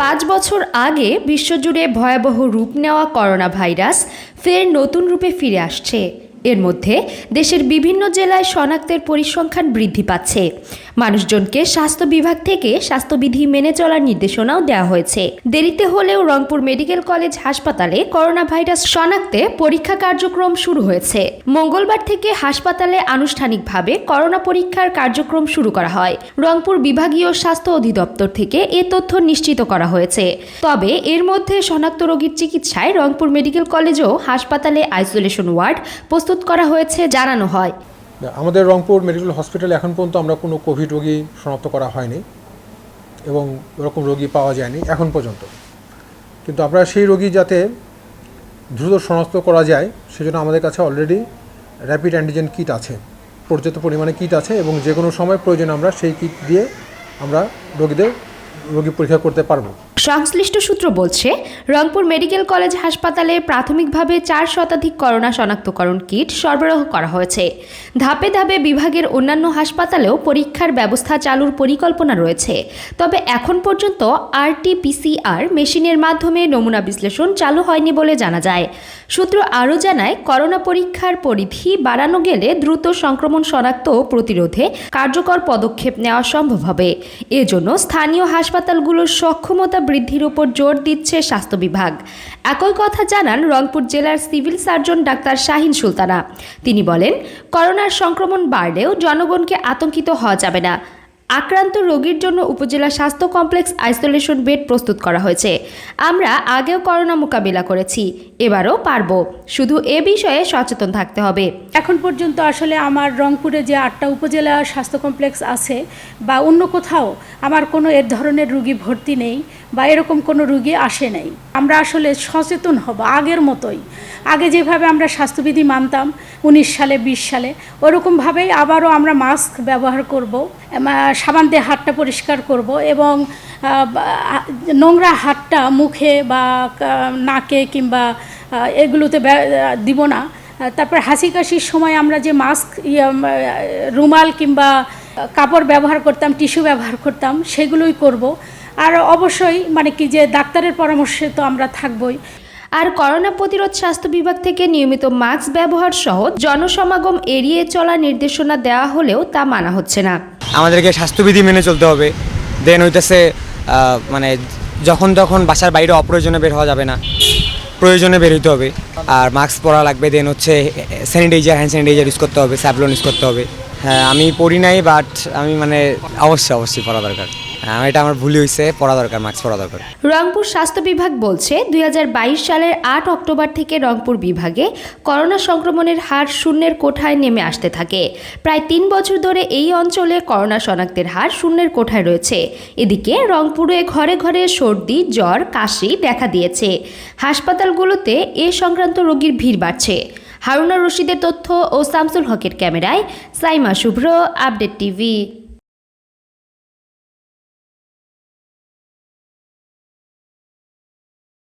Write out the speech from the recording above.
পাঁচ বছর আগে বিশ্বজুড়ে ভয়াবহ রূপ নেওয়া করোনা ভাইরাস ফের নতুন রূপে ফিরে আসছে। এর মধ্যে দেশের বিভিন্ন জেলায় শনাক্তের পরিসংখ্যান বৃদ্ধি পাচ্ছে। মানুষজনকে স্বাস্থ্য বিভাগ থেকে স্বাস্থ্যবিধি মেনে চলার নির্দেশনাও দেওয়া হয়েছে। দেরিতে হলেও রংপুর মেডিকেল কলেজ হাসপাতালে করোনা ভাইরাস শনাক্তে পরীক্ষা কার্যক্রম শুরু হয়েছে। মঙ্গলবার থেকে হাসপাতালে আনুষ্ঠানিকভাবে করোনা পরীক্ষার কার্যক্রম শুরু করা হয়। রংপুর বিভাগীয় স্বাস্থ্য অধিদপ্তর থেকে এ তথ্য নিশ্চিত করা হয়েছে। তবে এর মধ্যে শনাক্ত রোগীর চিকিৎসায় রংপুর মেডিকেল কলেজও হাসপাতালে আইসোলেশন ওয়ার্ড প্রস্তুত করা হয়েছে, জানানো হয়। আমাদের রংপুর মেডিকেল হসপিটালে এখন পর্যন্ত আমরা কোনো কোভিড রোগী শনাক্ত করা হয়নি এবং ওরকম রোগী পাওয়া যায়নি এখন পর্যন্ত। কিন্তু আমরা সেই রোগী যাতে দ্রুত শনাক্ত করা যায়, সেজন্য আমাদের কাছে অলরেডি র্যাপিড অ্যান্টিজেন কিট আছে, পর্যাপ্ত পরিমাণে কিট আছে এবং যে কোনো সময় প্রয়োজন আমরা সেই কিট দিয়ে আমরা রোগীদের, রোগী পরীক্ষা করতে পারব। সংশ্লিষ্ট সূত্র বলছে, রংপুর মেডিকেল কলেজ হাসপাতালে প্রাথমিকভাবে চার শতাধিক করোনা শনাক্তকরণ কিট সরবরাহ করা হয়েছে। ধাপে ধাপে বিভাগের অন্যান্য হাসপাতালেও পরীক্ষার ব্যবস্থা চালুর পরিকল্পনা রয়েছে। তবে এখন পর্যন্ত আরটিপিসিআর মেশিনের মাধ্যমে নমুনা বিশ্লেষণ চালু হয়নি বলে জানা যায়। সূত্র আরও জানায়, করোনা পরীক্ষার পরিধি বাড়ানো গেলে দ্রুত সংক্রমণ শনাক্ত ও প্রতিরোধে কার্যকর পদক্ষেপ নেওয়া সম্ভব হবে। এজন্য স্থানীয় হাসপাতালগুলোর সক্ষমতা বৃদ্ধির উপর জোর দিচ্ছে স্বাস্থ্য বিভাগ। একই কথা জানান রংপুর জেলার civil surgeon doctor Shahin Sultana. তিনি বলেন, করোনার সংক্রমণ বাড়লেও জনগণকে আতঙ্কিত হওয়া যাবে না। আক্রান্ত রোগীর জন্য উপজেলা স্বাস্থ্য কমপ্লেক্স আইসোলেশন বেড প্রস্তুত করা হয়েছে। আমরা আগেও করোনা মোকাবিলা করেছি, এবারও পারব। শুধু এ বিষয়ে সচেতন থাকতে হবে। এখন পর্যন্ত আসলে আমার রংপুরে যে আটটা উপজেলা স্বাস্থ্য কমপ্লেক্স আছে বা অন্য কোথাও আমার কোনো এর ধরনের রুগী ভর্তি নেই। বা এরকম কোনো রুগী আসে নাই। আমরা আসলে সচেতন হব আগের মতোই। আগে যেভাবে আমরা স্বাস্থ্যবিধি মানতাম, উনিশ সালে, বিশ সালে, ওরকমভাবেই আবারও আমরা মাস্ক ব্যবহার করব সাবান দিয়ে হাতটা পরিষ্কার করব এবং নোংরা হাতটা মুখে বা নাকে কিংবা এগুলোতে দিব না। তারপর হাসি কাশির সময় আমরা যে মাস্ক রুমাল কিংবা কাপড় ব্যবহার করতাম, টিস্যু ব্যবহার করতাম, সেগুলোই করব। আর অবশ্যই মানে কি যে ডাক্তারের পরামর্শে তো আমরা থাকবই। আর করোনা প্রতিরোধ স্বাস্থ্য বিভাগ থেকে নিয়মিত মাস্ক ব্যবহার সহ জনসমাগম এড়িয়ে চলার নির্দেশনা দেওয়া হলেও তা মানা হচ্ছে না। আমাদেরকে স্বাস্থ্যবিধি মেনে চলতে হবে। দেন হইতেছে মানে যখন তখন বাসার বাইরে অপ্রয়োজনে বের হওয়া যাবে না। প্রয়োজনে বের হইতে হবে। আর মাস্ক পরা লাগবে দেন হচ্ছে স্যানিটাইজার হ্যান্ড স্যানিটাইজার ইউজ করতে হবে স্যাভলন ইউজ করতে হবে। হ্যাঁ আমি পড়ি নাই বাট আমি মানে অবশ্যই অবশ্যই পড়া দরকার। এটা আমার ভুলই হয়েছে পড়া দরকার মাস্ক পরা দরকার। রংপুর স্বাস্থ্য বিভাগ বলছে, দুই হাজার বাইশ সালের আট অক্টোবর থেকে রংপুর বিভাগে করোনা সংক্রমণের হার শূন্যের কোঠায় নেমে আসতে থাকে। প্রায় তিন বছর ধরে এই অঞ্চলে করোনা শনাক্তের হার শূন্যের কোঠায় রয়েছে। এদিকে রংপুরে ঘরে ঘরে সর্দি, জ্বর, কাশি দেখা দিয়েছে। হাসপাতালগুলোতে এ সংক্রান্ত রোগীর ভিড় বাড়ছে। হারুনা রশিদের তথ্য ও শামসুল হকের ক্যামেরায় সাইমা শুভ্র, আপডেট টিভি।